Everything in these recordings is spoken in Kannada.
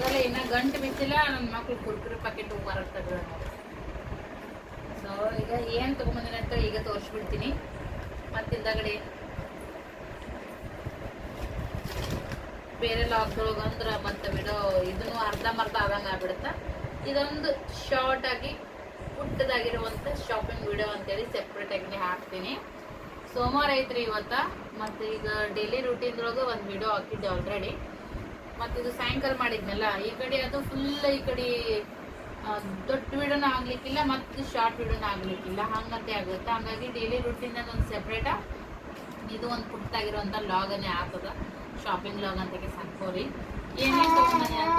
ಆಗಲ್ಲ ಇನ್ನ ಗಂಟು ಬಿಚ್ಚಿಲ್ಲ ನನ್ನ ಮಕ್ಳು ಕುರ್ಕುರಿ ಪ್ಯಾಕೆಟ್ ಹೊರಗೆ ತೆಗ್ದ ಸೊ ಈಗ ಏನು ತೊಗೊಂಬಂದಿನ ಅಂತ ಈಗ ತೋರಿಸ್ಬಿಡ್ತೀನಿ. ಮತ್ತಿಂದಗಡೆ ಬೇರೆ ಲಾಕ್ದೊಳಗೆ ಅಂದ್ರೆ ಮತ್ತೆ ಬಿಡೋ, ಇದನ್ನು ಅರ್ಧ ಮರ್ಧ ಆದಂಗೆ ಆಗ್ಬಿಡುತ್ತೆ? ಇದೊಂದು ಶಾರ್ಟ್ ಆಗಿ ಶಾಪಿಂಗ್ ವಿಡಿಯೋ ಅಂತೇಳಿ ಸೆಪ್ರೇಟ್ ಆಗಿ ಹಾಕ್ತೀನಿ. ಸೋಮವಾರ ಐತ್ರಿ ಇವತ್ತ? ಮತ್ತೆ ಈಗ ಡೈಲಿ ರೂಟೀನ್ದೊಳಗೆ ಒಂದು ವಿಡಿಯೋ ಹಾಕಿದ್ದೆ ಆಲ್ರೆಡಿ ಮತ್ತೆ ಇದು ಸಾಯಂಕಾಲ ಮಾಡಿದ್ನಲ್ಲ, ಈ ಕಡೆ ಅದು ಫುಲ್ ಈ ಕಡೆ ದೊಡ್ಡ ವಿಡಿಯೋನ ಆಗ್ಲಿಕ್ಕಿಲ್ಲ ಮತ್ತು ಶಾರ್ಟ್ ವಿಡಿಯೋನ ಆಗ್ಲಿಕ್ಕಿಲ್ಲ. ಹಂಗಂತೆ ಆಗುತ್ತೆ. ಹಂಗಾಗಿ ಡೈಲಿ ರೂಟೀನ್ ಒಂದು ಸೆಪ್ರೇಟ ಇದು ಒಂದು ಲಾಗ್ ಲಾಗನೇ ಆಗ್ತದ ಶಾಪಿಂಗ್ ಲಾಗ್ ಅಂತ ಸಾಕೋರಿ ಏನೇನು ಮನೆ ಅಂತ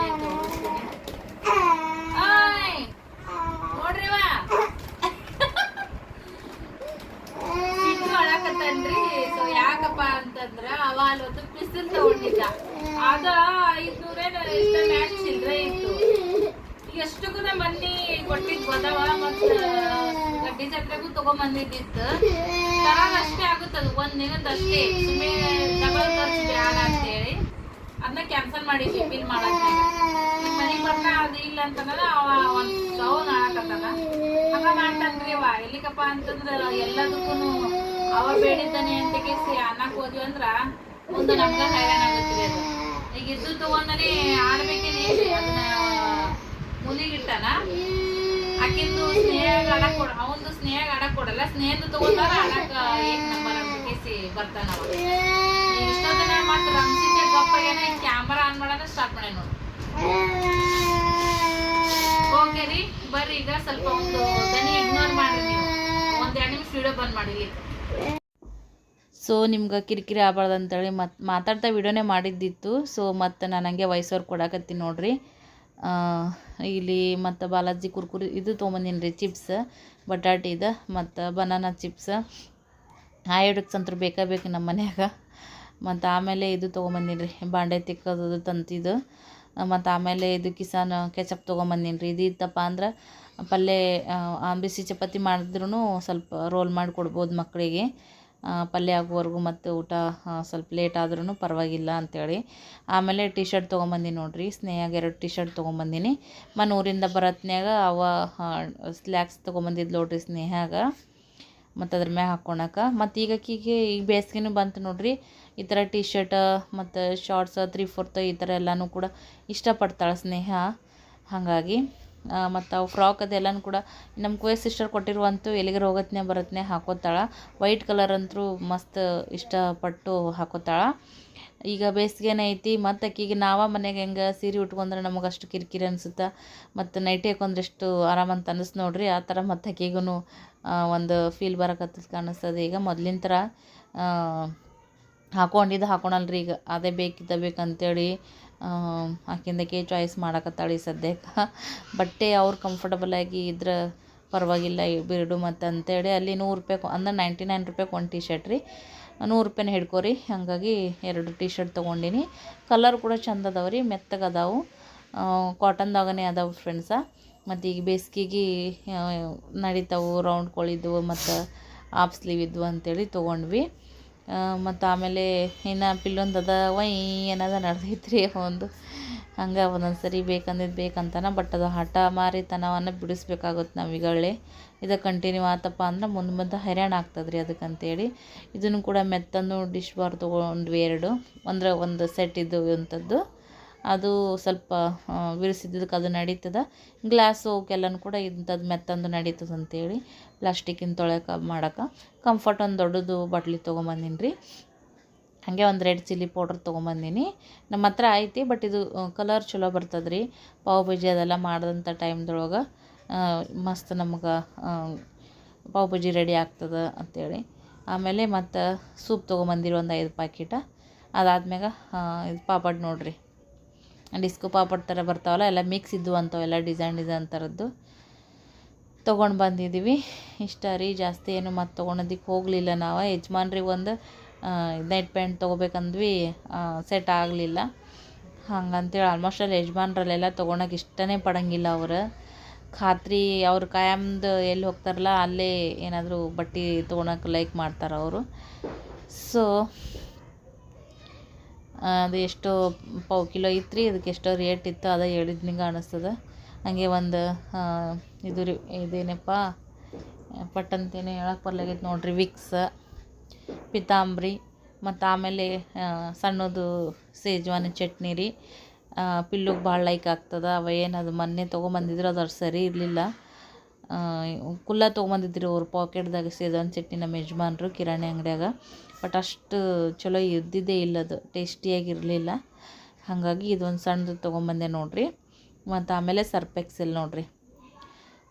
ಅಳಕತ್ತನ್ರಿ ಸೊ ಯಾಕಪ್ಪ ಅಂತಂದ್ರ ಅವ ಅಲ್ಲಿ ಒಂದು ತಗೊಂಡಿದ್ದ. ಅದ ಐದ್ನೂರೇ ಇಷ್ಟ ಇತ್ತು. ಎಷ್ಟಕ್ಕೂ ನಮ್ಮ ಮನ್ನಿ ಕೊಟ್ಟಿದ್ ಗೊತ್ತವ, ಮತ್ತ ಗಡ್ಡಿ ಜಾತ್ರೆಗೂ ತಗೊಂಬಂದಿದ್ದಿತ್ತು. ತರಾಗ ಅಷ್ಟೇ ಆಗುತ್ತದ, ಒಂದ್ ದಿನದ ಅಷ್ಟೇ. ಸುಮ್ಮನೆ ಡಬಲ್ ಖರ್ಚು ಅಂತ ಅಂತೇಳಿ ಅದನ್ನ ಕ್ಯಾನ್ಸಲ್ ಮಾಡಿ ಬಿಲ್ ಮಾಡಕ್ಕೆ ಮನೆಗೆ ಬರ್ತಾ ಅದು ಇಲ್ಲ ಅಂತಂದ್ರೆ ಅವ ಒಂದ್ ಸೌನ್ ಆಡಕತ್ತಾನ ಹಂಗ ಮಾಡ್ತಾನ್ರಿ ಅವ. ಎಲ್ಲಿಕಪ್ಪ ಅಂತಂದ್ರ ಎಲ್ಲದಕ್ಕೂ ಅವ ಬೇಡಿದ್ದಾನೆ ಅಂತ ಕೇಸಿ ಅನ್ನಕ್ ಹೋದ್ವಿ ಅಂದ್ರ ಮುಂದೆ ನಮ್ಗ ಹೈರಾಣ ಆಗುತ್ತಿದೆ ಅದು. ಈಗ ಇದ್ದು ತಗೊಂಡನೆ ಆಡ್ಬೇಕೇನೆ ಅದನ್ನ ಮುಲಿಗಿಟ್ಟಾನ ಆಕಿಂದು ಸ್ನೇಹ ಆಡಕ್ ಕೊಡ ಸ್ನೇಹ ಆಡಕ್ ಕೊಡಲ್ಲ ಸ್ನೇಹದ ತಗೊಂಡಾರ ಆಡಕ್ ಏಕ್ ನಂಬರ್ ಅಂತ ಕೇಸಿ ಬರ್ತಾನ ಅವ. ಇಷ್ಟೊತ್ತನ ಮತ್ತೆ ರಂಜಿತೆ ಗಪ್ಪಗೇನೆ ಕ್ಯಾಮರಾ ಆನ್ ಮಾಡೋಣ ಸ್ಟಾರ್ಟ್ ಮಾಡಿ ನೋಡಿ. ಓಕೆ ರೀ, ಬರ್ರಿ, ಈಗ ಸ್ವಲ್ಪ ಒಂದು ದನಿ ಇಗ್ನೋರ್ ಮಾಡಿ ನೀವು. ಒಂದ್ ಎರಡು ನಿಮಿಷ ವಿಡಿಯೋ ಬಂದ್ ಮಾಡಿಲಿ ಸೊ, ನಿಮ್ಗೆ ಕಿರಿಕಿರಿ ಆಗ್ಬಾರ್ದು ಅಂತೇಳಿ ಮತ್ತೆ ಮಾತಾಡ್ತಾ ವಿಡಿಯೋನೇ ಮಾಡಿದ್ದಿತ್ತು. ಸೊ ಮತ್ತು ನಾನು ಹಂಗೆ ವಯಸ್ಸವ್ರು ಕೊಡಕತ್ತೀನಿ ನೋಡ್ರಿ. ಇಲ್ಲಿ ಮತ್ತು ಬಾಲಾಜಿ ಕುರ್ಕುರಿ ಇದು ತೊಗೊಂಬಂದಿನಿ ರೀ ಚಿಪ್ಸ್ ಬಟಾಟಿದು ಮತ್ತು ಬನಾನಾ ಚಿಪ್ಸ್. ಆಯೋಡಕ್ಸ್ ಅಂತೂ ಬೇಕಾ ಬೇಕು ನಮ್ಮ ಮನ್ಯಾಗ. ಮತ್ತು ಆಮೇಲೆ ಇದು ತೊಗೊಂಬಂದಿನಿ ರೀ, ಬಾಂಡೆ ತಿಕ್ಕೋದು ತಂತಿದು. ಮತ್ತು ಆಮೇಲೆ ಇದು ಕಿಸಾನ್ ಕೆಚಪ್ ತೊಗೊಂಬಂದಿನಿ ರೀ. ಇದು ಇತ್ತಪ್ಪ ಅಂದ್ರೆ ಪಲ್ಯ ಬಿಸಿ ಚಪಾತಿ ಮಾಡಿದ್ರೂ ಸ್ವಲ್ಪ ರೋಲ್ ಮಾಡಿ ಕೊಡ್ಬೋದು ಮಕ್ಕಳಿಗೆ ಪಲ್ಯ ಆಗುವವರೆಗೂ ಮತ್ತು ಊಟ ಸ್ವಲ್ಪ ಲೇಟ್ ಆದ್ರೂ ಪರವಾಗಿಲ್ಲ ಅಂಥೇಳಿ ಆಮೇಲೆ ಟೀ ಶರ್ಟ್ ತೊಗೊಂಬಂದಿನಿ ನೋಡಿರಿ. ಸ್ನೇಹಾಗ ಎರಡು ಟಿ ಶರ್ಟ್ ತೊಗೊಂಬಂದಿನಿ. ಮನೆ ಊರಿಂದ ಬರತ್ನ್ಯಾಗ ಅವ ಸ್ಲ್ಯಾಕ್ಸ್ ತೊಗೊಂಬಂದಿದ್ದು ನೋಡ್ರಿ ಸ್ನೇಹಾಗ. ಮತ್ತು ಅದ್ರ ಮ್ಯಾಗ ಹಾಕ್ಕೊಳಕ್ಕೆ ಮತ್ತು ಈಗ ಕೀಗೆ ಈಗ ಬೇಸಿಗೆನೂ ಬಂತು ನೋಡ್ರಿ. ಈ ಥರ ಟಿ ಶರ್ಟ್ ಮತ್ತು ಶಾರ್ಟ್ಸ್ ತ್ರೀ ಫೋರ್ತ್ ಈ ಥರ ಎಲ್ಲನೂ ಕೂಡ ಇಷ್ಟಪಡ್ತಾಳೆ ಸ್ನೇಹ. ಹಾಗಾಗಿ ಮತ್ತು ಅವು ಫ್ರಾಕ್ ಅದೆಲ್ಲನೂ ಕೂಡ ನಮ್ಮ ಕುವೆ ಸಿಸ್ಟರ್ ಕೊಟ್ಟಿರುವಂತೂ ಎಲ್ಲಿಗಾರ ಹೋಗತ್ನೆ ಬರತ್ನೆ ಹಾಕೋತಾಳೆ. ವೈಟ್ ಕಲರ್ ಅಂತೂ ಮಸ್ತ್ ಇಷ್ಟಪಟ್ಟು ಹಾಕೋತಾಳೆ. ಈಗ ಬೇಸಿಗೆನೇ ಐತಿ, ಮತ್ತು ಅಕ್ಕಿಗೆ ನಾವ ಮನೆಗೆ ಹೆಂಗೆ ಸೀರೆ ಉಟ್ಕೊಂಡ್ರೆ ನಮಗೆ ಅಷ್ಟು ಕಿರಿಕಿರಿ ಅನಿಸುತ್ತೆ. ಮತ್ತು ನೈಟಿ ಹಾಕೊಂಡ್ರೆ ಎಷ್ಟು ಆರಾಮಂತ ಅನಿಸ್ತು ನೋಡ್ರಿ, ಆ ಥರ ಮತ್ತು ಅಕ್ಕಿಗೂ ಒಂದು ಫೀಲ್ ಬರಕತ್ತದ ಕಾಣಿಸ್ತದೆ. ಈಗ ಮೊದಲಿನ ಥರ ಹಾಕೊಂಡಿದ್ದು ಹಾಕೊಳಲ್ರಿ ಈಗ. ಅದೇ ಬೇಕಿದ್ದ ಬೇಕಂತೇಳಿ ಆಕಿಂದಕ್ಕೆ ಚಾಯ್ಸ್ ಮಾಡಕತ್ತಾಳೆ ಸದ್ಯಕ್ಕೆ. ಬಟ್ಟೆ ಅವ್ರು ಕಂಫರ್ಟಬಲಾಗಿ ಇದ್ರೆ ಪರವಾಗಿಲ್ಲ ಬಿಡು ಮತ್ತು ಅಂತೇಳಿ ಅಲ್ಲಿ ನೂರು ರೂಪಾಯಿ ಅಂದ್ರೆ ನೈಂಟಿ ನೈನ್ ರೂಪಾಯಿ ಒಂದು ಟೀ ಶರ್ಟ್ ರೀ. ನೂರು ರೂಪಾಯಿನ ಹಿಡ್ಕೊರಿ, ಹಾಗಾಗಿ ಎರಡು ಟೀ ಶರ್ಟ್ ತೊಗೊಂಡಿನಿ. ಕಲರ್ ಕೂಡ ಚಂದ ಅದಾವೆ ರೀ, ಮೆತ್ತಗೆ ಅದಾವು. ಕಾಟನ್ದಾಗನೇ ಅದಾವೆ ಫ್ರೆಂಡ್ಸ ಮತ್ತು ಈಗ ಬೇಸಿಗೆಗೆ ನಡೀತಾವು ರೌಂಡ್ ಕೊಳಿದ್ವು ಮತ್ತು ಆಫ್ ಸ್ಲೀವ್ ಇದ್ವು ಅಂತೇಳಿ ತೊಗೊಂಡ್ವಿ. ಮತ್ತು ಆಮೇಲೆ ಇನ್ನು ಪಿಲ್ಲೊಂದು ಅದ, ವೈ ಏನದ ನಡ್ದೈತ್ರಿ ಒಂದು. ಹಂಗೆ ಒಂದೊಂದು ಸರಿ ಬೇಕಂದಿದ್ದು ಬೇಕಂತನ ಬಟ್ ಅದು ಹಠ ಮಾರಿತನವನ್ನು ಬಿಡಿಸ್ಬೇಕಾಗುತ್ತೆ ನಾವು ಇದು ಕಂಟಿನ್ಯೂ ಆತಪ್ಪ ಅಂದ್ರೆ ಮುಂದೆ ಮುಂದೆ ಹೈರಾಣ ಆಗ್ತದೆ ರೀ ಅದಕ್ಕಂತೇಳಿ. ಇದನ್ನು ಕೂಡ ಮೆತ್ತಂದು ಡಿಶ್ ಬಾರ್ ತೊಗೊಂಡ್ವಿ ಎರಡು. ಅಂದ್ರೆ ಒಂದು ಸೆಟ್ ಇದ್ದು ಅಂಥದ್ದು ಅದು ಸ್ವಲ್ಪ ವಿರಿಸಿದ್ದಕ್ಕೆ ಅದು ನಡೀತದ. ಗ್ಲಾಸ್ ಕೂಡ ಇಂಥದ್ದು ಮೆತ್ತಂದು ನಡೀತದೆ ಅಂತೇಳಿ ಪ್ಲಾಸ್ಟಿಕ್ಕಿನ ತೊಳೆಕ ಮಾಡಕ್ಕೆ ಕಂಫರ್ಟ್ ಒಂದು ದೊಡ್ಡದು ಬಾಟ್ಲಿ ತೊಗೊಂಬಂದೀನಿ ರೀ ಹಾಗೆ ಒಂದು ರೆಡ್ ಚಿಲ್ಲಿ ಪೌಡ್ರ್ ತೊಗೊಂಬಂದೀನಿ. ನಮ್ಮ ಹತ್ರ ಐತಿ ಬಟ್ ಇದು ಕಲರ್ ಚಲೋ ಬರ್ತದೆ ರೀ ಪಾವ್ ಭಾಜಿ ಅದೆಲ್ಲ ಮಾಡಿದಂಥ ಟೈಮ್ದೊಳಗೆ ಮಸ್ತ್ ನಮ್ಗೆ ಪಾವ್ ಭಾಜಿ ರೆಡಿ ಆಗ್ತದೆ ಅಂತೇಳಿ. ಆಮೇಲೆ ಮತ್ತು ಸೂಪ್ ತೊಗೊಂಬಂದಿರಿ ಒಂದು ಐದು ಪ್ಯಾಕೆಟ ಅದಾದ್ಮ್ಯಾಗ ಇದು ಪಾಪಡ್ ನೋಡ್ರಿ. ಡಿಸ್ಕೋ ಪಾಪಡ್ ಥರ ಬರ್ತಾವಲ್ಲ, ಎಲ್ಲ ಮಿಕ್ಸ್ ಇದ್ದು ಅಂಥವೆಲ್ಲ ಡಿಸೈನ್ ಡಿಸೈನ್ ಥರದ್ದು. ತೊಗೊಂಡು ಬಂದಿದ್ದೀವಿ ಇಷ್ಟ ರೀ, ಜಾಸ್ತಿ ಏನು ಮತ್ತೆ ತೊಗೊಳೋದಕ್ಕೆ ಹೋಗಲಿಲ್ಲ ನಾವು. ಯಜಮಾನ್ರಿಗೆ ಒಂದು ನೈಟ್ ಪ್ಯಾಂಟ್ ತೊಗೋಬೇಕಂದ್ವಿ ಸೆಟ್ ಆಗಲಿಲ್ಲ. ಹಂಗಂತೇಳಿ ಆಲ್ಮೋಸ್ಟ್ ಅಲ್ಲಿ ಯಜಮಾನ್ರಲ್ಲೆಲ್ಲ ತೊಗೊಳಕ್ಕೆ ಇಷ್ಟನೇ ಪಡೋಂಗಿಲ್ಲ ಅವರು. ಖಾತ್ರಿ ಅವ್ರು ಕಾಯಮ್ದು ಎಲ್ಲಿ ಹೋಗ್ತಾರಲ್ಲ, ಅಲ್ಲೇ ಏನಾದರೂ ಬಟ್ಟೆ ತೊಗೊಳಕ್ಕೆ ಲೈಕ್ ಮಾಡ್ತಾರೆ ಅವರು. ಸೊ ಅದು ಎಷ್ಟು ಪಾವು ಕಿಲೋ ಇತ್ತು ಅದಕ್ಕೆ ಎಷ್ಟೋ ರೇಟ್ ಇತ್ತು, ಅದ ಹೇಳಿದ್ನಿಂಗೆ ಅನಿಸ್ತದ. ಹಾಗೆ ಒಂದು ಇದು ರೀ, ಇದೇನಪ್ಪ ಪಟ್ ಅಂತೇನೆ ಹೇಳಕ್ಕೆ ಬರ್ಲಾಗೈತೆ ನೋಡ್ರಿ ವಿಕ್ಸ್ ಪಿತಾಂಬ್ರಿ ಮತ್ತು ಆಮೇಲೆ ಸಣ್ಣದು ಸೇಜ್ವಾನ ಚಟ್ನಿ ರೀ. ಪಿಲ್ಲುಗೆ ಭಾಳ ಲೈಕ್ ಆಗ್ತದೆ, ಅವ ಅದು ಮೊನ್ನೆ ತೊಗೊಂಬಂದಿದ್ರು, ಅದು ಸರಿ ಇರಲಿಲ್ಲ. ಕುಲ್ಲ ತೊಗೊಂಬಂದಿದ್ರು ಅವ್ರ ಪಾಕೆಟ್ದಾಗ ಸೇದನ್ ಚಟ್ನಿ ನಮ್ಮ ಯಜಮಾನ್ರು ಕಿರಾಣಿ ಅಂಗಡಿಯಾಗ. ಬಟ್ ಅಷ್ಟು ಚಲೋ ಇದ್ದಿದ್ದೇ ಇಲ್ಲ ಅದು. ಟೇಸ್ಟಿಯಾಗಿರಲಿಲ್ಲ. ಹಾಗಾಗಿ ಇದೊಂದು ಸಣ್ಣದು ತೊಗೊಂಬಂದೆ ನೋಡಿರಿ. ಮತ್ತು ಆಮೇಲೆ ಸರ್ಪ್ ಎಕ್ಸೆಲ್ ನೋಡ್ರಿ.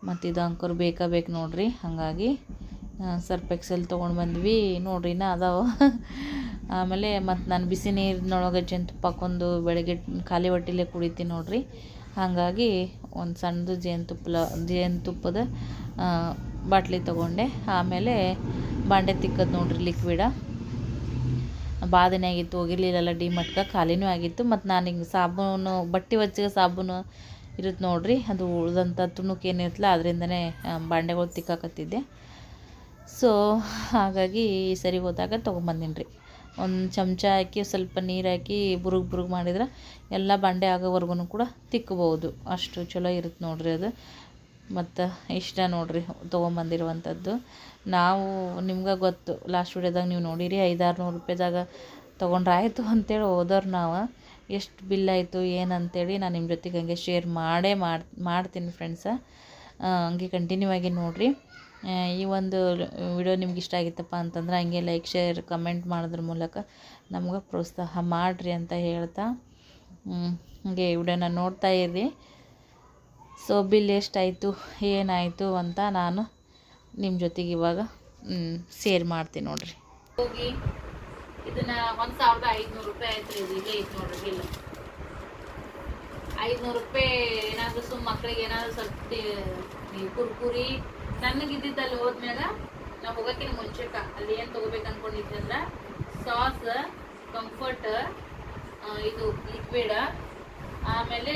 ಮತ್ತು ಇದು ಅಂಕರ್ ಬೇಕಾ ಬೇಕು ನೋಡಿರಿ. ಹಾಗಾಗಿ ಸರ್ಪ್ ಎಕ್ಸೆಲ್ ತೊಗೊಂಡು ಬಂದ್ವಿ ನೋಡ್ರಿ ನಾ ಅದಾವ. ಆಮೇಲೆ ಮತ್ತು ನಾನು ಬಿಸಿ ನೀರಿನೊಳಗೆ ಜೇನುತುಪ್ಪ ಬೆಳಗ್ಗೆ ಖಾಲಿ ಹೊಟ್ಟೆಲೇ ಕುಡಿತೀನಿ ನೋಡ್ರಿ. ಹಾಗಾಗಿ ಒಂದು ಸಣ್ಣದು ಜೇನುತುಪ್ಪಲ, ಜೇನುತುಪ್ಪದ ಬಾಟ್ಲಿ ತೊಗೊಂಡೆ. ಆಮೇಲೆ ಬಾಂಡೆ ತಿಕ್ಕದು ನೋಡ್ರಿ ಲಿಕ್ವಿಡ ಬಾದನೆ ಆಗಿತ್ತು ಹೋಗಿರ್ಲಿಲ್ಲಲ್ಲ ಡಿ ಮಟ್ಕ ಖಾಲಿನೂ ಆಗಿತ್ತು. ಮತ್ತು ನಾನು ಹಿಂಗೆ ಸಾಬೂನು, ಬಟ್ಟೆ ಒಚ್ಚಿಗೆ ಸಾಬೂನು ಇರುತ್ತೆ ನೋಡ್ರಿ, ಅದು ಉಳ್ದಂಥ ತುಣುಕು ಏನಿರುತ್ತಲ್ಲ ಅದರಿಂದನೇ ಬಾಂಡೆಗಳು ತಿಕ್ಕಾಕತ್ತಿದ್ದೆ. ಸೊ ಹಾಗಾಗಿ ಈ ಸರಿ ಹೋದಾಗ ತೊಗೊಂಬಂದಿನಿ ರೀ ಒಂದು ಚಮಚ ಹಾಕಿ, ಸ್ವಲ್ಪ ನೀರು ಹಾಕಿ ಬುರುಗ್ ಬುರುಗ್ ಮಾಡಿದ್ರೆ ಎಲ್ಲ ಬಾಂಡೆ ಆಗೋವರೆಗೂ ಕೂಡ ತಿಕ್ಕಬಹುದು ಅಷ್ಟು ಚಲೋ ಇರುತ್ತೆ ನೋಡಿರಿ ಅದು. ಮತ್ತು ಇಷ್ಟ ನೋಡಿರಿ ತೊಗೊಂಬಂದಿರುವಂಥದ್ದು ನಾವು ನಿಮ್ಗೆ ಗೊತ್ತು ಲಾಸ್ಟ್ ವೀಡಿಯೋದಾಗ ನೀವು ನೋಡಿರಿ ಐದಾರು ನೂರು ರೂಪಾಯಿದಾಗ ತೊಗೊಂಡ್ರೆ ಆಯಿತು ಅಂತೇಳಿ ಹೋದವ್ರು ನಾವು. ಎಷ್ಟು ಬಿಲ್ ಆಯಿತು ಏನಂತೇಳಿ ನಾನು ನಿಮ್ಮ ಜೊತೆಗೆ ಹಂಗೆ ಶೇರ್ ಮಾಡೇ ಮಾಡಿ, ಮಾಡ್ತೀನಿ ಫ್ರೆಂಡ್ಸ ಹಂಗೆ ಕಂಟಿನ್ಯೂ ಆಗಿ ನೋಡಿರಿ. ಈ ಒಂದು ವಿಡಿಯೋ ನಿಮ್ಗೆ ಇಷ್ಟ ಆಗಿತ್ತಪ್ಪ ಅಂತಂದ್ರೆ ಹಂಗೆ ಲೈಕ್ ಶೇರ್ ಕಮೆಂಟ್ ಮಾಡೋದ್ರ ಮೂಲಕ ನಮ್ಗೆ ಪ್ರೋತ್ಸಾಹ ಮಾಡಿರಿ ಅಂತ ಹೇಳ್ತಾ ಹಂಗೆ ವಿಡಿಯೋನ ನೋಡ್ತಾ ಇರಿ. ಸೊ ಬಿಲ್ ಎಷ್ಟಾಯಿತು ಏನಾಯಿತು ಅಂತ ನಾನು ನಿಮ್ಮ ಜೊತೆಗೆ ಇವಾಗ ಶೇರ್ ಮಾಡ್ತೀನಿ ನೋಡಿರಿ. ಹೋಗಿ, ಇದನ್ನ ಒಂದು ಸಾವಿರದ ಐದುನೂರು ರೂಪಾಯಿ ಆಯ್ತು ರೀ ಇಲ್ಲೇ ಐತೆ ನೋಡ್ರಿ ಬಿಲ್ ಐದುನೂರು ರೂಪಾಯಿ ಏನಾದರೂ ಸುಮ್ಮ ಮಕ್ಕಳಿಗೆ ಏನಾದರೂ ಸ್ವಲ್ಪ ಕುರ್ಕುರಿ ನನಗಿದ್ದಿದ್ದು ಅಲ್ಲಿ ಹೋದ್ಮ್ಯಾಗ ನಾವು ಹೋಗೋಕ್ಕಿಂತ ಮುಂಚೆಕ ಅಲ್ಲಿ ಏನು ತಗೋಬೇಕು ಅನ್ಕೊಂಡಿದ್ದೆ ಅಂದ್ರೆ ಸಾಸ್ ಕಂಫರ್ಟ್ ಇದು ಲಿಕ್ವಿಡ್ ಆಮೇಲೆ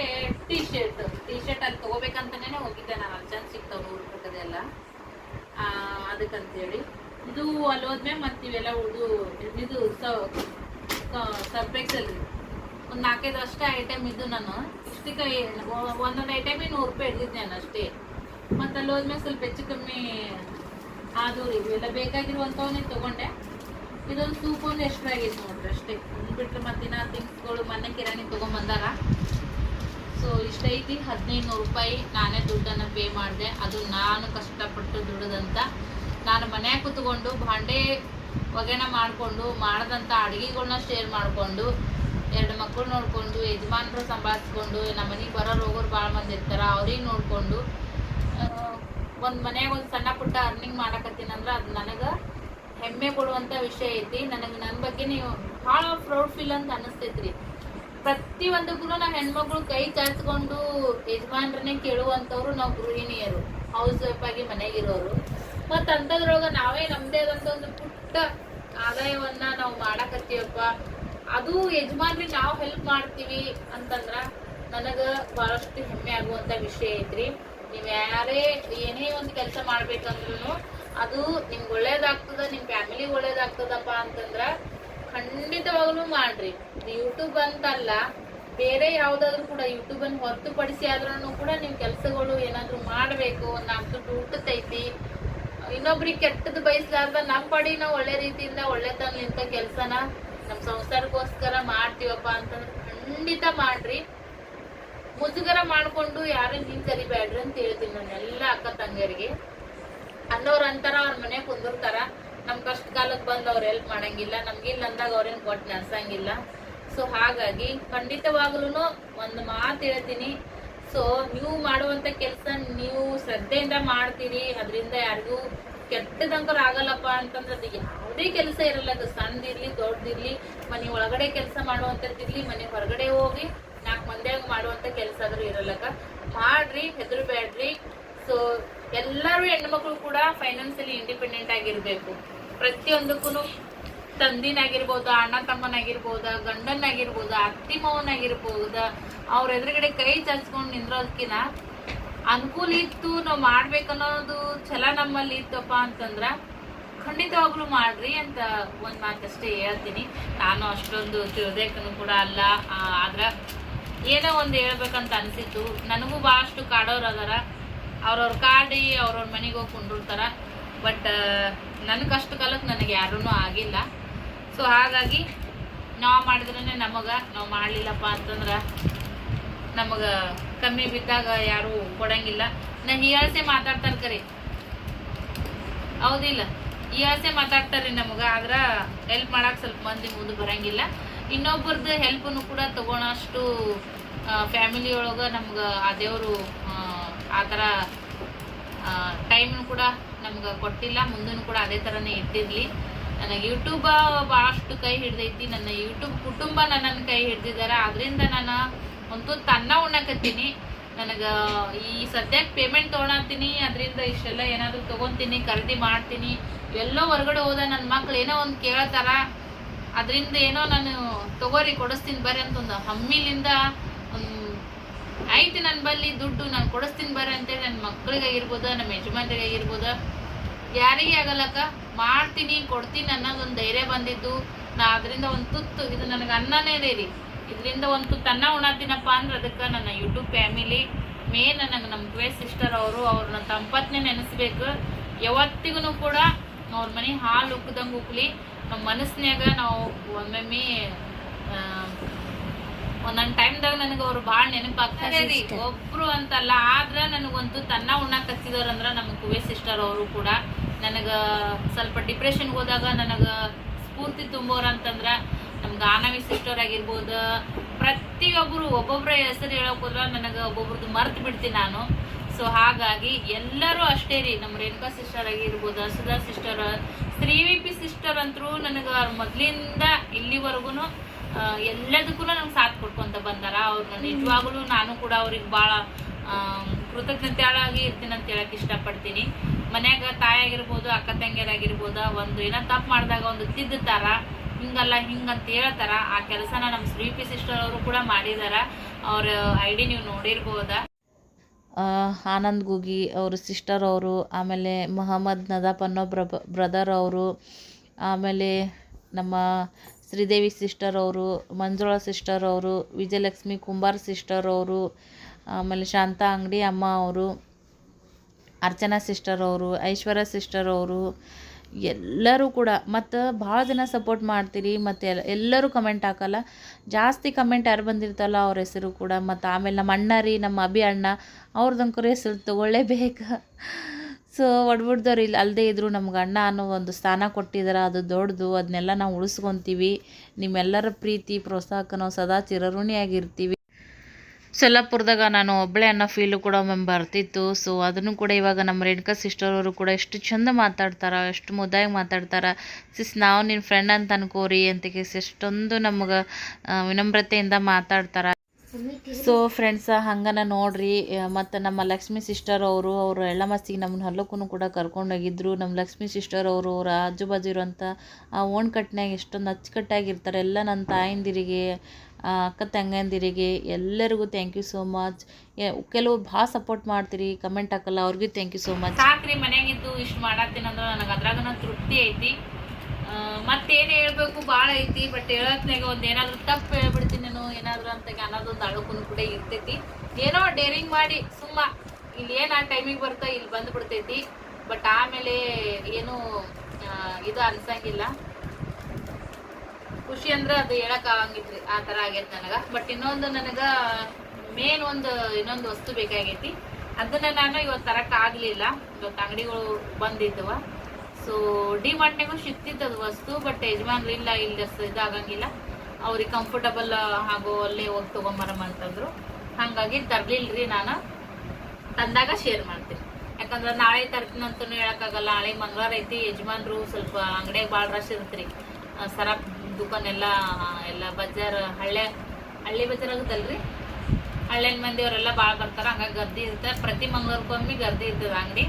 ಟೀ ಶರ್ಟ್ ಟೀ ಶರ್ಟ್ ಅಲ್ಲಿ ತಗೋಬೇಕಂತಾನೆ ಹೋಗಿದ್ದೆ ನಾನು. ಅಲ್ಲಿ ಚಂದ ಸಿಗ್ತಾವೆ ಆ, ಅದಕ್ಕಂತೇಳಿ. ಇದು ಅಲ್ಲಿ ಹೋದ್ಮೇಲೆ ಮತ್ತೆ ಇವೆಲ್ಲ ಉಳಿದು ಇದು ಸರ್ಫೆಕ್ಸಲ್ ಒಂದು ನಾಲ್ಕೈದು ಅಷ್ಟೇ ಐಟಮ್ ಇದ್ದು ನಾನು. ಇಷ್ಟಕ್ಕೆ ಒಂದೊಂದು ಐಟಮ್ ನೂರು ರೂಪಾಯಿ ಹಿಡಿದಿದ್ದೆ ನಾನು ಅಷ್ಟೇ. ಮತ್ತೆ ಅಲ್ಲಿ ಹೋದ್ಮೇಲೆ ಸ್ವಲ್ಪ ಹೆಚ್ಚು ಕಮ್ಮಿ ಆದವು ಇವೆಲ್ಲ ಬೇಕಾಗಿರುವಂಥವನ್ನೇ ತಗೊಂಡೆ. ಇದೊಂದು ಸೂಪ್ ಒಂದು ಎಕ್ಸ್ಟ್ರಾ ಆಗಿತ್ತು ನೋಡ್ರಿ ಅಷ್ಟೇ. ಮತ್ತೆ ಮತ್ತಿನ ಥಿಂಗ್ಸ್ಗಳು ಮೊನ್ನೆ ಕಿರಾಣಿ ತೊಗೊಂಬಂದಾಗ ಸೊ ಇಷ್ಟ ಐತಿ. ಹದಿನೈದು ನೂರು ರೂಪಾಯಿ ನಾನೇ ದುಡ್ಡನ್ನು ಪೇ ಮಾಡಿದೆ. ಅದು ನಾನು ಕಷ್ಟಪಟ್ಟು ದುಡಿದಂತ ನಾನು ಮನ್ಯಾಗ ಕೂತ್ಕೊಂಡು ಭಾಂಡೆ ಒಗೆನ ಮಾಡಿಕೊಂಡು ಮಾಡಿದಂಥ ಅಡುಗೆಗಳನ್ನ ಶೇರ್ ಮಾಡಿಕೊಂಡು ಎರಡು ಮಕ್ಕಳು ನೋಡಿಕೊಂಡು, ಯಜಮಾನ್ರು ಸಂಭಾಳಿಸ್ಕೊಂಡು ನಮ್ಮ ಮನೆಗೆ ಬರೋರು ಹೋಗೋರು ಭಾಳ ಮಂದಿ ಇರ್ತಾರೆ ಅವ್ರಿಗೆ ನೋಡಿಕೊಂಡು ಒಂದು ಮನ್ಯಾಗ ಒಂದು ಸಣ್ಣ ಪುಟ್ಟ ಅರ್ನಿಂಗ್ ಮಾಡಕತ್ತೀನಂದ್ರೆ ಅದು ನನಗೆ ಹೆಮ್ಮೆ ಕೊಡುವಂಥ ವಿಷಯ ಐತಿ. ನನಗೆ ನನ್ನ ಬಗ್ಗೆ ನೀವು ಭಾಳ ಪ್ರೌಡ್ ಫೀಲ್ ಅಂತ ಅನಿಸ್ತೈತ್ರಿ. ಪ್ರತಿ ಒಂದಕ್ಕೂ ನಾವು ಹೆಣ್ಮಕ್ಳು ಕೈ ಚಾಚ್ಕೊಂಡು ಯಜಮಾನ್ರನ್ನೇ ಕೇಳುವಂಥವ್ರು ನಾವು ಗೃಹಿಣಿಯರು ಹೌಸ್ ವೈಫ್ ಆಗಿ ಮನೆಗಿರೋರು. ಮತ್ತು ಅಂಥದ್ರೊಳಗೆ ನಾವೇ ನಮ್ಮದೇ ಆದಂಥ ಒಂದು ಪುಟ್ಟ ಆದಾಯವನ್ನ ನಾವು ಮಾಡಕತ್ತೀವಪ್ಪ. ಅದು ಯಜಮಾನ್ರಿ ನಾವು ಹೆಲ್ಪ್ ಮಾಡ್ತೀವಿ ಅಂತಂದ್ರೆ ನನಗೆ ಬಹಳಷ್ಟು ಹೆಮ್ಮೆ ಆಗುವಂತ ವಿಷಯ ಐತ್ರಿ. ನೀವ್ ಯಾರೇ ಏನೇ ಒಂದು ಕೆಲಸ ಮಾಡ್ಬೇಕಂದ್ರೂ ಅದು ನಿಮ್ಗೆ ಒಳ್ಳೇದಾಗ್ತದ ನಿಮ್ಮ ಫ್ಯಾಮಿಲಿ ಒಳ್ಳೇದಾಗ್ತದಪ್ಪ ಅಂತಂದ್ರ ಖಂಡಿತವಾಗ್ಲೂ ಮಾಡ್ರಿ. ಯೂಟ್ಯೂಬ್ ಅಂತಲ್ಲ, ಬೇರೆ ಯಾವ್ದಾದ್ರು ಕೂಡ ಯೂಟ್ಯೂಬ್ ಅನ್ನು ಹೊರತುಪಡಿಸಿ ಆದ್ರೂ ಕೂಡ ನೀವು ಕೆಲಸಗಳು ಏನಾದ್ರು ಮಾಡ್ಬೇಕು, ಒಂದ್ ನಾಲ್ಕು ದುಡ್ಡು ಹುಟ್ಟತೈತಿ ಇನ್ನೊಬ್ರಿಗೆ ಕೆಟ್ಟದ್ದು ಬಯಸ್ಲಾರ್ದ ನಮ್ಮ ಪಡಿ ನಾವು ಒಳ್ಳೆ ರೀತಿಯಿಂದ ಒಳ್ಳೆತನ ನಿಂತ ಕೆಲ್ಸನ ನಮ್ಮ ಸಂಸಾರಕ್ಕೋಸ್ಕರ ಮಾಡ್ತೀವಪ್ಪ ಅಂತಂದ್ರೆ ಖಂಡಿತ ಮಾಡ್ರಿ. ಮುಜುಗರ ಮಾಡ್ಕೊಂಡು ಯಾರು ನೀನ್ ಕರಿಬೇಡ್ರಿ ಅಂತ ಹೇಳ್ತೀನಿ ನಾನು ಎಲ್ಲ ಅಕ್ಕ ತಂಗಿಯರಿಗೆ. ಅನ್ನೋರ್ ಅಂತಾರ, ಅವ್ರ ಮನೆ ಕುಂದಿರ್ತಾರ. ನಮ್ ಕಷ್ಟ ಕಾಲಕ್ಕೆ ಬಂದ್ ಅವ್ರ ಹೆಲ್ಪ್ ಮಾಡಂಗಿಲ್ಲ. ನಮ್ಗಿಲ್ಲ ಅಂದಾಗ ಅವ್ರೇನ್ ಕೊಟ್ಟು ನಡ್ಸಂಗಿಲ್ಲ ಸೊ ಹಾಗಾಗಿ ಖಂಡಿತವಾಗ್ಲೂ ಒಂದು ಮಾತು ಹೇಳ್ತೀನಿ. ಸೊ ನೀವು ಮಾಡುವಂತ ಕೆಲಸ ನೀವು ಶ್ರದ್ಧೆಯಿಂದ ಮಾಡ್ತೀರಿ. ಅದರಿಂದ ಯಾರಿಗೂ ಕೆಟ್ಟದಂಕರ್ ಆಗಲ್ಲಪ್ಪ ಅಂತಂದ್ರೆ ಅದು ಯಾವುದೇ ಕೆಲಸ ಇರಲ್ಲ. ಅದು ಸಣ್ಣದಿರ್ಲಿ ದೊಡ್ಡದಿರ್ಲಿ ಮನೆ ಒಳಗಡೆ ಕೆಲಸ ಮಾಡುವಂಥದ್ದಿರ್ಲಿ, ಮನೆ ಹೊರಗಡೆ ಹೋಗಿ ನಾಲ್ಕು ಮಂದ್ಯಾಗ ಮಾಡುವಂತ ಕೆಲಸ ಆದ್ರೂ ಇರಲ್ಲಕ್ಕ? ಮಾಡ್ರಿ, ಹೆದರ್ಬೇಡ್ರಿ. ಸೊ ಎಲ್ಲರೂ ಹೆಣ್ಮಕ್ಳು ಕೂಡ ಫೈನಾನ್ಸಿಯಲಿ ಇಂಡಿಪೆಂಡೆಂಟ್ ಆಗಿರ್ಬೇಕು. ಪ್ರತಿಯೊಂದಕ್ಕೂ ತಂದಿನಾಗಿರ್ಬೋದು, ಅಣ್ಣ ತಮ್ಮನಾಗಿರ್ಬೋದ, ಗಂಡನಾಗಿರ್ಬೋದ, ಅತ್ತಿ ಮಾವನಾಗಿರ್ಬೋದ, ಅವ್ರ ಎದುರುಗಡೆ ಕೈ ಚಾಚ್ಕೊಂಡು ನಿಂದ್ರೋದ್ಕಿನ ಅನುಕೂಲ ಇತ್ತು, ನಾವು ಮಾಡ್ಬೇಕನ್ನೋದು ಛಲ ನಮ್ಮಲ್ಲಿ ಇತ್ತಪ್ಪ ಅಂತಂದ್ರ ಖಂಡಿತವಾಗ್ಲೂ ಮಾಡ್ರಿ ಅಂತ ಒಂದ್ ಮಾತಷ್ಟೇ ಹೇಳ್ತೀನಿ. ನಾನು ಅಷ್ಟೊಂದು ತಿಳ್ದೇಕನು ಕೂಡ ಅಲ್ಲ. ಆದ್ರ ಏನೋ ಒಂದು ಹೇಳ್ಬೇಕಂತ ಅನಿಸಿತ್ತು. ನನಗೂ ಭಾಳಷ್ಟು ಕಾಡೋರು ಅದಾರ. ಅವ್ರವ್ರ ಕಾಡಿ ಅವ್ರವ್ರ ಮನೆಗೆ ಹೋಗಿ ಕುಂಡಿರ್ತಾರ ಬಟ್ ನನ್ನ ಕಷ್ಟ ಕಾಲಕ್ಕೆ ನನಗೆ ಯಾರೂ ಆಗಿಲ್ಲ. ಸೊ ಹಾಗಾಗಿ ನಾವು ಮಾಡಿದ್ರೇ ನಮಗೆ, ನಾವು ಮಾಡಲಿಲ್ಲಪ್ಪ ಅಂತಂದ್ರೆ ನಮಗೆ ಕಮ್ಮಿ ಬಿದ್ದಾಗ ಯಾರೂ ಕೊಡಂಗಿಲ್ಲ. ನಾ ಹೀಯಾಳ್ಸೆ ಮಾತಾಡ್ತಾರೆ ಕರಿ. ಹೌದಿಲ್ಲ. ಹೀಯಾಳ್ಸೆ ಮಾತಾಡ್ತಾರೆ ನಮಗೆ, ಆದ್ರೆ ಹೆಲ್ಪ್ ಮಾಡಕ್ಕೆ ಸ್ವಲ್ಪ ಮಂದಿ ಮುಂದೆ ಬರಂಗಿಲ್ಲ. ಇನ್ನೊಬ್ಬರದ್ದು ಹೆಲ್ಪನ್ನು ಕೂಡ ತಗೊಳಷ್ಟು ಫ್ಯಾಮಿಲಿ ಒಳಗೆ ನಮ್ಗೆ ಆ ದೇವರು, ಆ ಥರ ಟೈಮ್ನು ಕೂಡ ನಮ್ಗೆ ಕೊಟ್ಟಿಲ್ಲ. ಮುಂದೂ ಕೂಡ ಅದೇ ಥರನೇ ಇಟ್ಟಿರಲಿ ನನಗೆ ಯೂಟ್ಯೂಬ ಭಾಳಷ್ಟು ಕೈ ಹಿಡ್ದೈತಿ. ನನ್ನ ಯೂಟ್ಯೂಬ್ ಕುಟುಂಬ ನನ್ನನ್ನು ಕೈ ಹಿಡ್ದಿದ್ದಾರೆ ಅದರಿಂದ ನಾನು ಒಂದು ತನ್ನ ಉಣ್ಣಕತ್ತೀನಿ. ನನಗೆ ಈ ಸದ್ಯಕ್ಕೆ ಪೇಮೆಂಟ್ ತೊಗೊಳತ್ತೀನಿ ಅದರಿಂದ ಇಷ್ಟೆಲ್ಲ ಏನಾದರೂ ತೊಗೊತೀನಿ. ಖರೀದಿ ಮಾಡ್ತೀನಿ. ಎಲ್ಲೋ ಹೊರಗಡೆ ಹೋದ ನನ್ನ ಮಕ್ಳು ಏನೋ ಒಂದು ಕೇಳ್ತಾರ. ಅದರಿಂದ ಏನೋ ನಾನು ತಗೋರಿ, ಕೊಡಿಸ್ತೀನಿ ಬರ್ರಿ ಅಂತ ಒಂದು ಹಮ್ಮಿಲಿಂದ ಐತಿ ನನ್ನ ಬಲ್ಲಿ ದುಡ್ಡು, ನಾನು ಕೊಡಿಸ್ತೀನಿ ಬರ್ರಿ ಅಂತೇಳಿ ನನ್ನ ಮಕ್ಳಿಗಾಗಿರ್ಬೋದು, ನಮ್ಮ ಯಜಮಾನ್ರಿಗಾಗಿರ್ಬೋದು. ಯಾರಿಗೆ ಆಗಲ್ಲಕ್ಕ ಮಾಡ್ತೀನಿ, ಕೊಡ್ತೀನಿ ಅನ್ನೋದೊಂದು ಧೈರ್ಯ ಬಂದಿದ್ದು. ನಾ ಅದರಿಂದ ಒಂದು ತುತ್ತು. ಇದು ನನಗೆ ಅನ್ನನೇ ಇದೆ ರೀ. ಇದರಿಂದ ಒಂದು ತುತ್ತು ಅನ್ನ ಉಣತೀನಪ್ಪ ಅಂದ್ರೆ ಅದಕ್ಕೆ ನನ್ನ ಯೂಟ್ಯೂಬ್ ಫ್ಯಾಮಿಲಿ ಮೇನ್ ನನಗೆ ನಮ್ಮ ಟ್ವೇ ಸಿಸ್ಟರ್ ಅವರು ಅವ್ರನ್ನ ತಂಪತ್ನೇ ನೆನೆಸ್ಬೇಕು. ಯಾವತ್ತಿಗೂ ಕೂಡ ಅವ್ರ ಮನೆ ಹಾಲು ಉಕ್ಕದಂಗೆ ಉಕ್ಲಿ ನಮ್ಮ ಮನಸ್ನ್ಯಾಗ ನಾವು ಒಮ್ಮೊಮ್ಮೆ ಒಂದೊಂದು ಟೈಮ್ದಾಗ ನನಗೆ ಅವ್ರು ಭಾಳ ನೆನಪಾಗ್ತಾರೆ ರೀ ಒಬ್ರು ಅಂತಲ್ಲ ಆದ್ರ ನನಗೊಂದು ತನ್ನ ಉಣ್ಣಾಕ್ ಅಂದ್ರೆ ನಮ್ಮ ಕುವೆ ಸಿಸ್ಟರ್ ಅವರು ಕೂಡ ನನಗ ಸ್ವಲ್ಪ ಡಿಪ್ರೆಷನ್ ಹೋದಾಗ ನನಗೆ ಸ್ಫೂರ್ತಿ ತುಂಬೋರು ಅಂತಂದ್ರ ನಮ್ಮ ಗಾನವಿ ಸಿಸ್ಟರ್ ಆಗಿರ್ಬೋದು. ಪ್ರತಿಯೊಬ್ಬರು ಒಬ್ಬೊಬ್ರ ಹೆಸರು ಹೇಳಕ್ ಹೋದ್ರ ನನಗ ಒಬ್ಬೊಬ್ರದ್ದು ಮರ್ತು ಬಿಡ್ತೀನಿ ನಾನು. ಸೊ ಹಾಗಾಗಿ ಎಲ್ಲರೂ ಅಷ್ಟೇ ರೀ, ನಮ್ಮ ರೇಣುಕಾ ಸಿಸ್ಟರ್ ಆಗಿರ್ಬೋದು Sudha sister Shri V P sister ಅಂತರೂ ನನಗೆ ಮೊದಲಿಂದ ಇಲ್ಲಿವರೆಗೂ ಎಲ್ಲದಕ್ಕೂ ನಂಗೆ ಸಾಥ್ ಕೊಟ್ಕೊಂತ ಬಂದಾರ. ಅವ್ರನ್ನ ನಿಜವಾಗ್ಲೂ ನಾನು ಕೂಡ ಅವ್ರಿಗೆ ಭಾಳ ಕೃತಜ್ಞತೆಯಾಗಿ ಇರ್ತೀನಿ ಅಂತ ಹೇಳಕ್ ಇಷ್ಟಪಡ್ತೀನಿ. ಮನ್ಯಾಗ ತಾಯಾಗಿರ್ಬೋದು ಅಕ್ಕ ತಂಗಿಯರಾಗಿರ್ಬೋದು ಒಂದು ಏನೋ ತಪ್ಪು ಮಾಡಿದಾಗ ಒಂದು ತಿದ್ದುತ್ತಾರ ಹಿಂಗಲ್ಲ ಹಿಂಗಂತ ಹೇಳ್ತಾರ. ಆ ಕೆಲಸನ ನಮ್ಮ ಶ್ರೀ ಪಿ ಸಿಸ್ಟರ್ ಅವರು ಕೂಡ ಮಾಡಿದಾರ. ಅವ್ರ ಐಡಿ ನೀವು ನೋಡಿರ್ಬೋದಾ. ಆನಂದ್ ಗೂಗಿ ಅವರು ಸಿಸ್ಟರ್ ಅವರು, ಆಮೇಲೆ ಮೊಹಮ್ಮದ್ ನದಾಫ್ ಅನ್ನೋ ಬ್ರ ಬ್ರದರ್ ಅವರು, ಆಮೇಲೆ ನಮ್ಮ ಶ್ರೀದೇವಿ ಸಿಸ್ಟರ್ ಅವರು, ಮಂಜುಳಾ ಸಿಸ್ಟರ್ ಅವರು, ವಿಜಯಲಕ್ಷ್ಮಿ ಕುಂಬಾರ್ ಸಿಸ್ಟರ್ ಅವರು, ಆಮೇಲೆ ಶಾಂತಾ ಅಂಗಡಿ ಅಮ್ಮ ಅವರು, ಅರ್ಚನಾ ಸಿಸ್ಟರ್ ಅವರು, ಐಶ್ವರ್ಯ ಸಿಸ್ಟರ್ ಅವರು, ಎಲ್ಲರೂ ಕೂಡ ಮತ್ತು ಭಾಳ ಜನ ಸಪೋರ್ಟ್ ಮಾಡ್ತೀರಿ, ಮತ್ತು ಎಲ್ಲ ಎಲ್ಲರೂ ಕಮೆಂಟ್ ಹಾಕಲ್ಲ. ಜಾಸ್ತಿ ಕಮೆಂಟ್ ಯಾರು ಬಂದಿರ್ತಲ್ಲ ಅವ್ರ ಹೆಸರು ಕೂಡ, ಮತ್ತು ಆಮೇಲೆ ನಮ್ಮ ಅಣ್ಣ ರೀ, ನಮ್ಮ ಅಭಿ ಅಣ್ಣ ಅವ್ರದಂಕರು ಹೆಸರು ತೊಗೊಳ್ಳೇಬೇಕು. ಸೊ ಒಡ್ಬಿಡ್ದವ್ರು ಇಲ್ಲಿ ಅಲ್ಲದೆ ಇದ್ದರು ನಮ್ಗೆ ಅಣ್ಣ ಅನ್ನೋ ಒಂದು ಸ್ಥಾನ ಕೊಟ್ಟಿದ್ದಾರೆ ಅದು ದೊಡ್ಡದು ಅದನ್ನೆಲ್ಲ ನಾವು ಉಳಿಸ್ಕೊತೀವಿ. ನಿಮ್ಮೆಲ್ಲರ ಪ್ರೀತಿ ಪ್ರೋತ್ಸಾಹಕ ನಾವು ಸದಾ ಚಿರಋಣಿಯಾಗಿರ್ತೀವಿ ಸೊಲ್ಲಾಪುರದಾಗ ನಾನು ಒಬ್ಬಳೇ ಅನ್ನೋ ಫೀಲು ಕೂಡ ಒಮ್ಮೆ ಬರ್ತಿತ್ತು. ಸೊ ಅದನ್ನು ಕೂಡ ಇವಾಗ ನಮ್ಮ ರೇಣುಕಾ ಸಿಸ್ಟರ್ ಅವರು ಕೂಡ ಎಷ್ಟು ಚಂದ ಮಾತಾಡ್ತಾರೆ, ಎಷ್ಟು ಮುದ್ದಾಗಿ ಮಾತಾಡ್ತಾರೆ. ಸಿಸ್ ನಾವು ನಿನ್ನ ಫ್ರೆಂಡ್ ಅಂತ ಅನ್ಕೋರಿ ಅಂತ ಕೇಸ್ ಎಷ್ಟೊಂದು ನಮಗೆ ವಿನಮ್ರತೆಯಿಂದ ಮಾತಾಡ್ತಾರೆ. ಸೊ ಫ್ರೆಂಡ್ಸ ಹಂಗನ ನೋಡ್ರಿ. ಮತ್ತು ನಮ್ಮ ಲಕ್ಷ್ಮಿ ಸಿಸ್ಟರ್ ಅವರು ಅವರು ಎಳ್ಳಮಸ್ತಿಗೆ ನಮ್ಮನ್ನ ಹಲ್ಲಕ್ಕೂ ಕೂಡ ಕರ್ಕೊಂಡೋಗಿದ್ರು. ನಮ್ಮ ಲಕ್ಷ್ಮಿ ಸಿಸ್ಟರ್ ಅವರು, ಅವರ ಆಜು ಬಾಜು ಇರುವಂಥ ಆ ಓಣ್ ಕಟ್ಟಿನಾಗ ಎಷ್ಟೊಂದು ಅಚ್ಚುಕಟ್ಟಾಗಿರ್ತಾರೆ. ಎಲ್ಲ ನನ್ನ ತಾಯಂದಿರಿಗೆ ಅಕ್ಕ ತಂಗಂದಿರಿಗೆ ಎಲ್ಲರಿಗೂ ಥ್ಯಾಂಕ್ ಯು ಸೋ ಮಚ್ ಕೆಲವು ಭಾಳ ಸಪೋರ್ಟ್ ಮಾಡ್ತೀರಿ. ಕಮೆಂಟ್ ಹಾಕಲ್ಲ, ಅವ್ರಿಗೂ ಥ್ಯಾಂಕ್ ಯು ಸೋ ಮಚ್ ಸಾಕ್ರಿ ಮನ್ಯಾಗಿದ್ದು ಇಷ್ಟು ಮಾಡತ್ತೀನಿ ಅಂದ್ರೆ ನನಗೆ ಅದ್ರಾಗನ ತೃಪ್ತಿ ಐತಿ. ಮತ್ತೇನ್ ಹೇಳ್ಬೇಕು? ಭಾಳ ಐತಿ ಬಟ್ ಹೇಳತ್ನಾಗ ಒಂದ್ ಏನಾದ್ರು ತಪ್ಪು ಹೇಳ್ಬಿಡ್ತೀನಿ ನಾನು, ಏನಾದ್ರು ಅಂತ ಅನ್ನೋದೊಂದು ಅಳುಕುನು ಕೂಡ ಇರ್ತೈತಿ. ಏನೋ ಡೇರಿಂಗ್ ಮಾಡಿ, ಸುಮ್ಮ, ಇಲ್ಲಿ ಏನ್ ಆ ಟೈಮಿಗೆ ಬರ್ತಾ, ಇಲ್ಲಿ ಬಂದ್ ಬಿಡ್ತೈತಿ ಬಟ್ ಆಮೇಲೆ ಏನು ಇದು ಅನ್ಸಂಗಿಲ್ಲ. ಖುಷಿ ಅಂದ್ರೆ ಅದು ಹೇಳಕ್ ಆಗಂಗಿತ್ರಿ, ಆ ತರ ಆಗೈತಿ ನನಗ. ಬಟ್ ಇನ್ನೊಂದು ನನಗ ಮೇನ್ ಒಂದು, ಇನ್ನೊಂದು ವಸ್ತು ಬೇಕಾಗೈತಿ. ಅದನ್ನ ನಾನು ಇವತ್ತು ತರಕ್ ಆಗ್ಲಿಲ್ಲ. ಇವತ್ತು ಅಂಗಡಿಗಳು ಬಂದಿದ್ದವ. ಸೊ ಡಿ ಮಾರ್ಟ್ನಾಗೂ ಸಿಕ್ತಿತ್ತು ಅದು ವಸ್ತು ಬಟ್ ಯಜಮಾನ್ರು ಇಲ್ಲ, ಇಲ್ಲಿ ಇದಾಗಂಗಿಲ್ಲ. ಅವ್ರಿಗೆ ಕಂಫರ್ಟಬಲ್ ಹಾಗೂ ಅಲ್ಲೇ ಹೋಗಿ ತೊಗೊಂಬರಮ್ಮ ಅಂತಂದ್ರು. ಹಂಗಾಗಿ ರೀ ನಾನು. ತಂದಾಗ ಶೇರ್ ಮಾಡ್ತೀನಿ. ಯಾಕಂದ್ರೆ ನಾಳೆ ತರ್ತೀನಿ ಅಂತಲೂ ಹೇಳೋಕ್ಕಾಗಲ್ಲ. ನಾಳೆ ಮಂಗಳವಾರ ಐತಿ, ಯಜಮಾನ್ರು ಸ್ವಲ್ಪ ಅಂಗಡಿಯಾಗ ಭಾಳ ರಶ್ ಇರ್ತ್ರಿ. ಸರ ಸರಪ್, ದುಕಾನ್ ಎಲ್ಲ ಎಲ್ಲ ಬಜಾರ್ ಹಳ್ಳೆ ಹಳ್ಳಿ ಬಜಾರ್ ಆಗುತ್ತಲ್ರಿ ಹಳ್ಳಿನ ಮಂದಿ ಅವರೆಲ್ಲ ಭಾಳ ಬರ್ತಾರ. ಹಂಗಾಗಿ ಗರ್ದಿ ಇರ್ತಾರೆ. ಪ್ರತಿ ಮಂಗಳವಾರಕ್ಕೊಮ್ಮೆ ಗರ್ದಿ ಇರ್ತದೆ ಅಂಗಡಿ.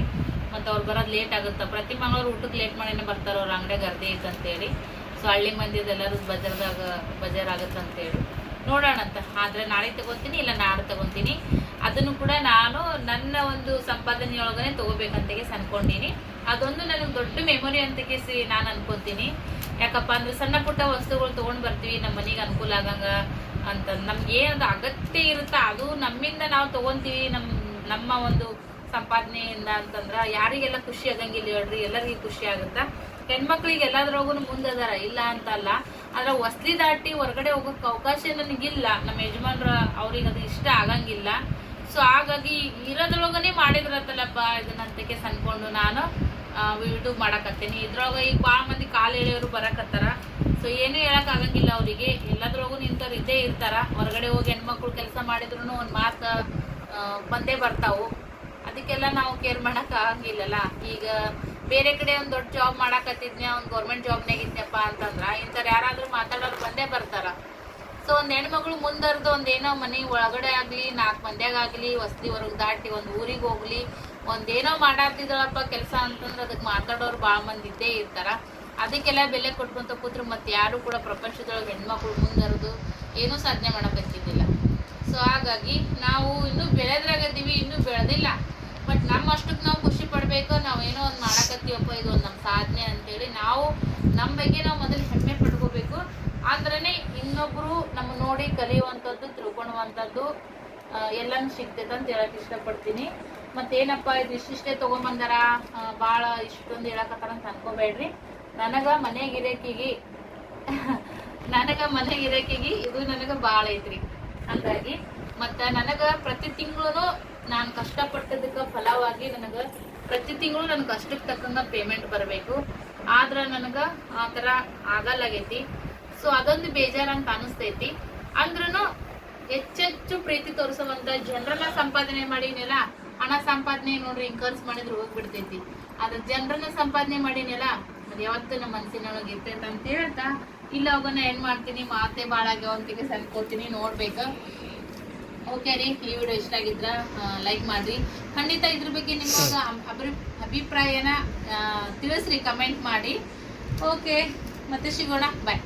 ಮತ್ತು ಅವ್ರು ಬರೋದು ಲೇಟ್ ಆಗುತ್ತೆ? ಪ್ರತಿ ಮಂಗಳವಾರ ಊಟಕ್ಕೆ ಲೇಟ್ ಮಾಡಿನೇ ಬರ್ತಾರೆ ಅವ್ರ ಅಂಗಡಿ ಗರ್ದಿ ಐತೆ ಅಂತೇಳಿ. ಸೊ ಹಳ್ಳಿ ಮಂದಿದೆಲ್ಲರೂ ಬಜಾರ್ದಾಗ, ಬಜಾರ್ ಆಗುತ್ತೆ ಅಂತೇಳಿ. ನೋಡೋಣ ಅಂತ. ಆದ್ರೆ ನಾಳೆ ತಗೊತೀನಿ, ಇಲ್ಲ ನಾಳೆ ತಗೊತೀನಿ. ಅದನ್ನು ಕೂಡ ನಾನು ನನ್ನ ಒಂದು ಸಂಪಾದನೆಯೊಳಗನೆ ತಗೋಬೇಕಂತ ಅನ್ಕೊಂಡೀನಿ ಅದೊಂದು ನನಗೆ ದೊಡ್ಡ ಮೆಮೊರಿ ಅಂತ ಕೇಸಿ ನಾನು ಅನ್ಕೋತೀನಿ. ಯಾಕಪ್ಪ ಅಂದ್ರೆ ಸಣ್ಣ ಪುಟ್ಟ ವಸ್ತುಗಳು ತಗೊಂಡ್ ಬರ್ತೀವಿ ನಮ್ಮ ಮನೆಗೆ ಅನುಕೂಲ ಆಗಂಗ ಅಂತ. ನಮ್ಗೆ ಏನದು ಅಗತ್ಯ ಇರುತ್ತ? ಅದು ನಮ್ಮಿಂದ ನಾವು ತಗೊಂತೀವಿ ನಮ್ಮ ನಮ್ಮ ಒಂದು ಸಂಪಾದನೆಯಿಂದ ಅಂತಂದ್ರ ಯಾರಿಗೆಲ್ಲ ಖುಷಿ ಆಗಂಗಿಲ್ಲ ಹೇಳ್ರಿ, ಎಲ್ಲರಿಗೂ ಖುಷಿ ಆಗುತ್ತ? ಹೆಣ್ಮಕ್ಳಿಗೆ ಮುಂದೆ ಮುಂದದಾರ ಇಲ್ಲ ಅಂತಲ್ಲ. ಆದ್ರೆ ವಸ್ಲಿ ದಾಟಿ ಹೊರಗಡೆ ಹೋಗೋಕೆ ಅವಕಾಶ ನನಗಿಲ್ಲ. ನಮ್ಮ ಯಜಮಾನ್ರ ಅವ್ರಿಗೆ ಅದು ಇಷ್ಟ ಆಗಂಗಿಲ್ಲ. ಸೊ ಹಾಗಾಗಿ ಇರೋದ್ರೊಳಗನೆ ಮಾಡಿದ್ರತ್ತಲ್ಲಪ್ಪ ಇದನ್ನಂತಕ್ಕೆ ಅನ್ಕೊಂಡು ನಾನು ಯೂಟ್ಯೂಬ್ ಮಾಡಕತ್ತೀನಿ. ಇದ್ರೊಳಗ ಈಗ ಭಾಳ ಮಂದಿ ಕಾಲು ಎಳೆಯವರು ಬರಕತ್ತಾರ. ಸೊ ಏನೂ ಹೇಳಕ್ ಆಗಂಗಿಲ್ಲ ಅವರಿಗೆ. ಎಲ್ಲದ್ರೊಳಗೂ ನಿಂತವ್ರು ಇದ್ದೇ ಇರ್ತಾರ. ಹೊರಗಡೆ ಹೋಗಿ ಹೆಣ್ಮಕ್ಳು ಕೆಲಸ ಮಾಡಿದ್ರು ಒಂದು ಮಾತು ಬಂದೇ ಬರ್ತಾವು. ಅದಕ್ಕೆಲ್ಲ ನಾವು ಕೇರ್ ಮಾಡಕ್ ಆಗಿಲ್ಲಲ್ಲ ಈಗ ಬೇರೆ ಕಡೆ ಒಂದ್ ದೊಡ್ಡ ಜಾಬ್ ಮಾಡಾಕತ್ತಿದ್ನ್ಯ, ಒಂದ್ ಗೌರ್ಮೆಂಟ್ ಜಾಬ್ನಾಗ ಇದ್ನಪ್ಪ ಅಂತಂದ್ರ ಇಂಥವ್ರು ಯಾರಾದ್ರೂ ಮಾತಾಡೋರು ಬಂದೇ ಬರ್ತಾರ. ಸೊ ಒಂದ್ ಹೆಣ್ಮಗಳು ಮುಂದರ್ದು ಒಂದ್ ಏನೋ ಮನೆ ಒಳಗಡೆ ಆಗ್ಲಿ ನಾಲ್ಕು ಮಂದ್ಯಾಗ ಆಗ್ಲಿ ಹೊರಗೆ ದಾಟಿ ಒಂದ್ ಊರಿಗೆ ಹೋಗ್ಲಿ ಒಂದೇನೋ ಮಾಡಾತಿದಳಪ್ಪ ಕೆಲಸ ಅಂತಂದ್ರೆ ಅದಕ್ಕೆ ಮಾತಾಡೋರು ಭಾಳ ಮಂದಿ ಇದ್ದೇ ಇರ್ತಾರ. ಅದಕ್ಕೆಲ್ಲ ಬೆಲೆ ಕೊಟ್ಕೊಂತ ಕೂತ್ರು ಮತ್ತೆ ಯಾರು ಕೂಡ ಪ್ರಪಂಚದೊಳಗೆ ಹೆಣ್ಮಕ್ಳು ಮುಂದರ್ದು ಏನೂ ಸಾಧನೆ ಮಾಡಬೇಕಿದ್ದಿಲ್ಲ ಸೊ ಹಾಗಾಗಿ ನಾವು ಇನ್ನೂ ಬೆಳೆದ್ರಾಗದೀವಿ ಇನ್ನೂ ಬೆಳೆದಿಲ್ಲ. ಬಟ್ ನಮ್ಮ ಅಷ್ಟಕ್ಕೆ ನಾವು ಖುಷಿ ಪಡ್ಬೇಕು, ನಾವು ಏನೋ ಒಂದು ಮಾಡಕತ್ತೀವಪ್ಪ, ಇದು ಒಂದು ನಮ್ಮ ಸಾಧನೆ ಅಂತೇಳಿ ನಾವು ನಮ್ಮ ಬಗ್ಗೆ ನಾವು ಮೊದಲು ಹೆಮ್ಮೆ ಪಡ್ಕೋಬೇಕು. ಅಂದ್ರೇ ಇನ್ನೊಬ್ರು ನಮ್ಮ ನೋಡಿ ಕಲಿಯುವಂಥದ್ದು, ತಿಳ್ಕೊಳುವಂಥದ್ದು ಎಲ್ಲನೂ ಸಿಗ್ತೈತೆ ಅಂತ ಹೇಳಕ್ ಇಷ್ಟಪಡ್ತೀನಿ. ಮತ್ತೇನಪ್ಪ, ಇದು ಇಷ್ಟಿಷ್ಟೇ ತಗೊಂಬಂದಾರ? ಭಾಳ ಇಷ್ಟೊಂದು ಹೇಳಕತ್ತಾರ ಅಂತ ಅನ್ಕೋಬೇಡ್ರಿ. ನನಗೆ ಮನೆಗೆ ಇರಕಿಗೆ ನನಗೆ ಮನೆಗೆ ಇರಕಿಗೆ ಇದು ನನಗೆ ಭಾಳ ಐತ್ರಿ. ಹಂಗಾಗಿ ಮತ್ತು ನನಗೆ ಪ್ರತಿ ತಿಂಗಳು ನಾನು ಕಷ್ಟಪಟ್ಟದಕ್ಕ ಫಲವಾಗಿ ನನಗ ಪ್ರತಿ ತಿಂಗಳು ನನ್ನ ಕಷ್ಟಕ್ಕೆ ತಕ್ಕಂಗ ಪೇಮೆಂಟ್ ಬರಬೇಕು. ಆದ್ರ ನನಗ ಆ ಥರ ಆಗಲ್ಲಾಗೈತಿ. ಸೊ ಅದೊಂದು ಬೇಜಾರಂತ ಅನಿಸ್ತೈತಿ. ಅಂದ್ರೂ ಹೆಚ್ಚೆಚ್ಚು ಪ್ರೀತಿ ತೋರಿಸುವಂತ ಜನರನ್ನ ಸಂಪಾದನೆ ಮಾಡಿನೆಲ್ಲ ಹಣ ಸಂಪಾದನೆ ನೋಡ್ರಿ ಹಿಂಗ್ ಖರ್ಚು ಮಾಡಿದ್ರೆ ಹೋಗ್ಬಿಡ್ತೈತಿ. ಆದ್ರೆ ಜನರನ್ನ ಸಂಪಾದನೆ ಮಾಡಿನೆಲ್ಲ ಅದು ಯಾವತ್ತು ನಮ್ಮ ಮನಸ್ಸಿನೊಳಗೆ ಇರ್ತೈತೆ ಅಂತ ಹೇಳ್ತಾ, ಇಲ್ಲ ಹೋಗೋಣ, ಏನ್ ಮಾಡ್ತೀನಿ, ಮಾತೆ ಭಾಳ ಅಂತಿಗೆ ಸನ್ಕೋತೀನಿ ನೋಡ್ಬೇಕ. ಓಕೆ ರೀ. ಈ ವಿಡಿಯೋ ಇಷ್ಟ ಆಗಿದ್ರ ಲೈಕ್ ಮಾಡ್ರಿ. ಖಂಡಿತ ಇದ್ರ ಬಗ್ಗೆ ನಿಮ್ಗೆ ಅಭಿ- ಅಭಿಪ್ರಾಯನ ತಿಳಿಸ್ರಿ ಕಮೆಂಟ್ ಮಾಡಿ. ಓಕೆ ಮತ್ತೆ ಸಿಗೋಣ. ಬಾಯ್